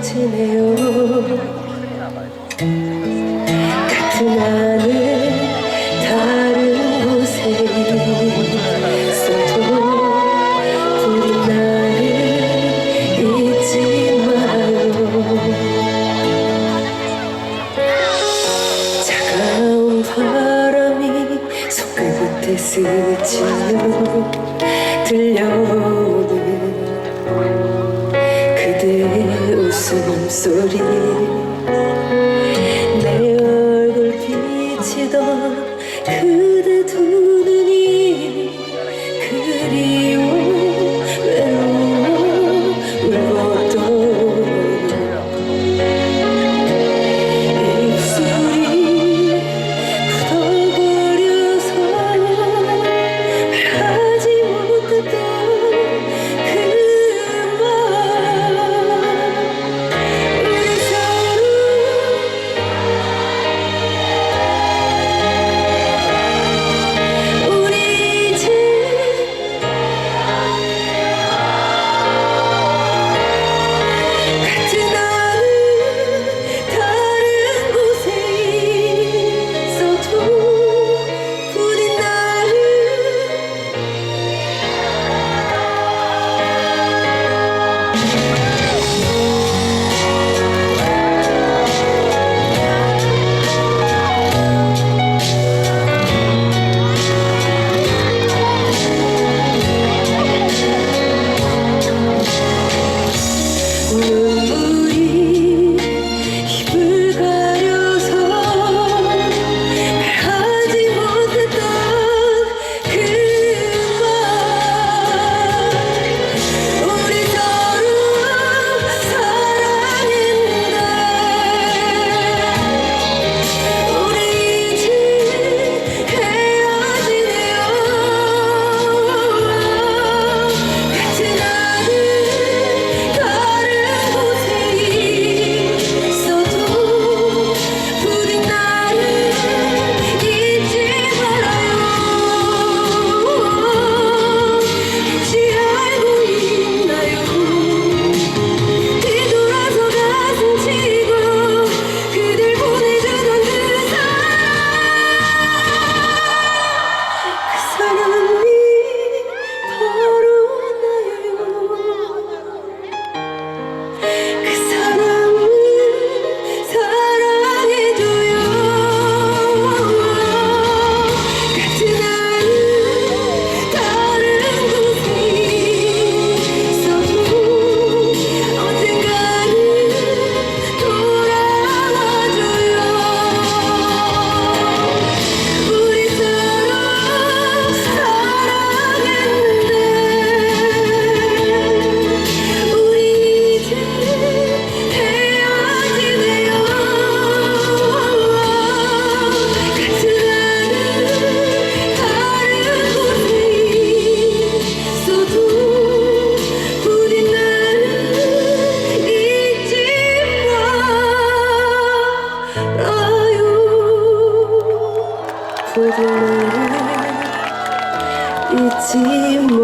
지내요. 같은 하늘 다른 곳에 있어도 우리 나를 잊지 마요. 차가운 바람이 손끝에 스치며 들려오 sana söyleyeyim. 있지만